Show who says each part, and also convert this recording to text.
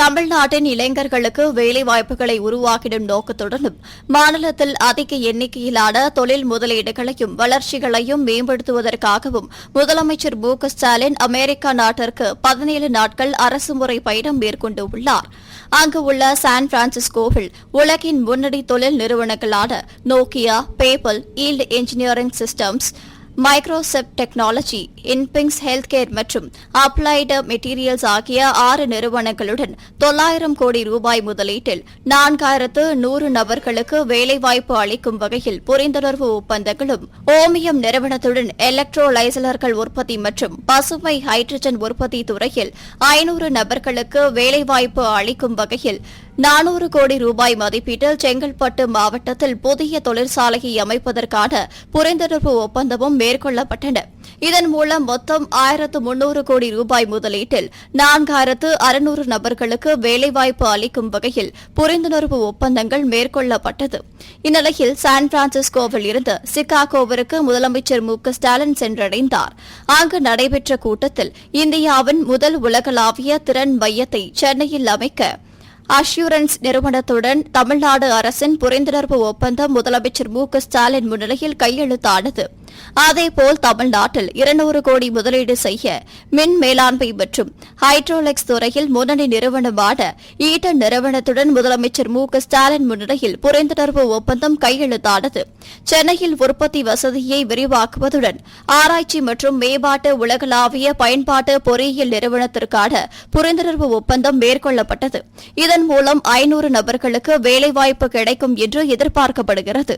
Speaker 1: தமிழ்நாட்டின் இளைஞர்களுக்கு வேலைவாய்ப்புகளை உருவாக்கிடும் நோக்கத்துடனும் மாநிலத்தில் அதிக எண்ணிக்கையிலான தொழில் முதலீடுகளையும் வளர்ச்சிகளையும் மேம்படுத்துவதற்காகவும் முதலமைச்சர் மு ஸ்டாலின் அமெரிக்கா நாட்டிற்கு பதினேழு நாட்கள் அரசுமுறை பயணம் மேற்கொண்டுள்ளார். அங்கு உள்ள சான் பிரான்சிஸ்கோவில் உலகின் முன்னணி தொழில் நிறுவனங்களான Nokia PayPal yield engineering systems Microchip technology Infinx health care மற்றும் அப்ளைடு மெட்டீரியல்ஸ் ஆகிய ஆறு நிறுவனங்களுடன் தொள்ளாயிரம் கோடி ரூபாய் முதலீட்டில் நான்காயிரத்து நூறு நபர்களுக்கு வேலைவாய்ப்பு அளிக்கும் வகையில் புரிந்துணர்வு ஒப்பந்தங்களும் ஓமியம் நிறுவனத்துடன் எலக்ட்ரோலைசலர்கள் உற்பத்தி மற்றும் பசுமை ஹைட்ரஜன் உற்பத்தி துறையில் ஐநூறு நபர்களுக்கு வேலைவாய்ப்பு அளிக்கும் வகையில் நானூறு கோடி ரூபாய் மதிப்பீட்டில் செங்கல்பட்டு மாவட்டத்தில் புதிய தொழிற்சாலையை அமைப்பதற்கான புரிந்துணர்வு ஒப்பந்தமும் மேற்கொள்ளப்பட்டன. இதன் மூலம் மொத்தம் ஆயிரத்து முன்னூறு கோடி ரூபாய் முதலீட்டில் நான்காயிரத்து அறுநூறு நபர்களுக்கு வேலைவாய்ப்பு அளிக்கும் வகையில் புரிந்துணர்வு ஒப்பந்தங்கள் மேற்கொள்ளப்பட்டது. இந்நிலையில் சான் பிரான்சிஸ்கோவில் இருந்து சிகாகோவிற்கு முதலமைச்சர் மு க ஸ்டாலின் சென்றடைந்தார். அங்கு நடைபெற்ற கூட்டத்தில் இந்தியாவின் முதல் உலகளாவிய திறன் மையத்தை சென்னையில் அமைக்க அஷ்யூரன்ஸ் நிறுவனத்துடன் தமிழ்நாடு அரசின் புரிந்துணர்வு ஒப்பந்தம் முதலமைச்சர் மு க ஸ்டாலின் முன்னிலையில் கையெழுத்தானது. அதேபோல் தமிழ்நாட்டில் இருநூறு கோடி முதலீடு செய்ய மின் மேலாண்மை மற்றும் ஹைட்ரோலெக்ஸ் துறையில் முன்னணி நிறுவனமான ஈட்டன் நிறுவனத்துடன் முதலமைச்சர் மு க ஸ்டாலின் முன்னிலையில் புரிந்துணர்வு ஒப்பந்தம் கையெழுத்தானது. சென்னையில் உற்பத்தி வசதியை விரிவாக்குவதுடன் ஆராய்ச்சி மற்றும் மேம்பாட்டு உலகளாவிய பயன்பாட்டு பொறியியல் நிறுவனத்திற்கான புரிந்துணர்வு ஒப்பந்தம் மேற்கொள்ளப்பட்டது. இதன் மூலம் ஐநூறு நபர்களுக்கு வேலைவாய்ப்பு கிடைக்கும் என்று எதிர்பார்க்கப்படுகிறது.